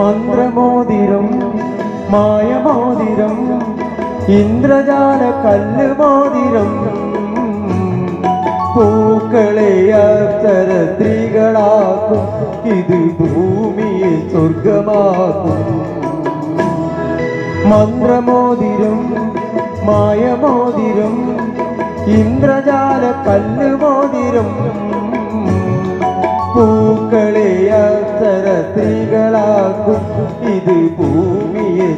മന്ത്രമോതിരം മായമോതിരം ഇന്ദ്രജാല കല്ല് മോതിരം പൂക്കളെ അപ്സരസ്ത്രീകളാക്കും ഇത് ഭൂമിയെ സ്വർഗമാക്കും മന്ത്രമോതിരം മായമോതിരം ഇന്ദ്രജാല കല്ലുമോതിരം. പൂക്കളെ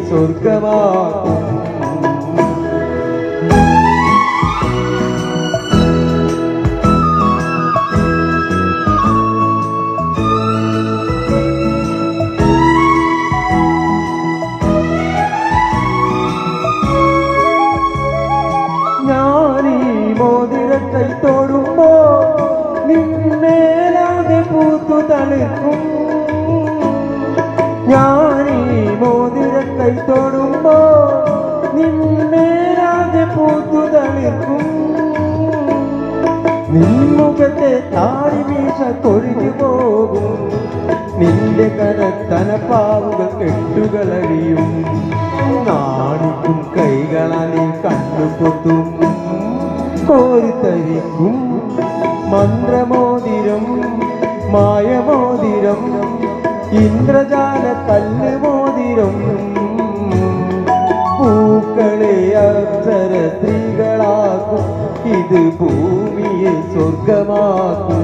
சொர்க்கமாகும் மோதிரத்தை தொடும்போ நின்னேலாது பூத்து தழுக்கும் തൊടുമ്പോ നിന്നേലാതെ പൂത്തു തളിർക്കും നിൻമുഖത്തെ താടി വീശ കൊഴിഞ്ഞു പോകും. നിന്റെ കനത്തനപ്പാവുകൾ കെട്ടുകളടിയും നാണിക്കും കൈകളാലെ കണ്ണുപൊത്തും. കോരിത്തരിക്കും. മന്ത്രമോതിരം മായമോതിരം ഇന്ദ്രജാല കല്ലുമോതിരം. പൂക്കളെ അക്ഷര സ്ത്രീകളാക്കും ഇത് ഭൂമിയെ സ്വർഗമാക്കും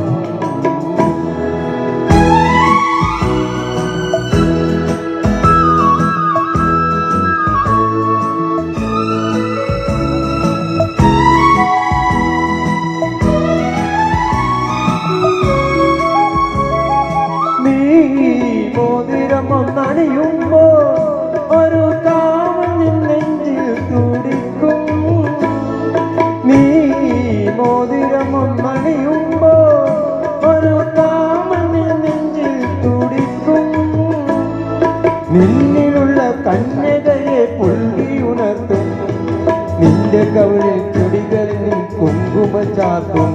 നീ മോതിരം ഒന്നണിയുമ്പോ നിന്നിലുള്ള കന്യകയെ പുള്ളി ഉണർത്തും നിന്റെ കവിളിൽ ചുടികളിൽ നീ കുങ്കുമ ചാർത്തും.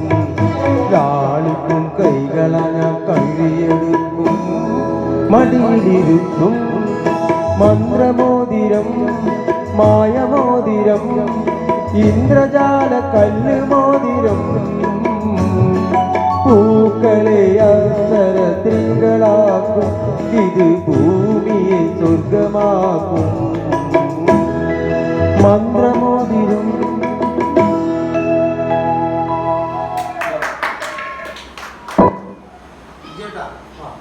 ലാളിക്കും കൈകളാ ഞാൻ മടിയിലിരുത്തും മന്ത്രമോതിരം മായമോതിരം ഇന്ദ്രജാല കല്ല് മോതിരം പൂക്കളെ അവസര തിങ്കളാക്കും ഇത് ഭൂമിയെ 是吧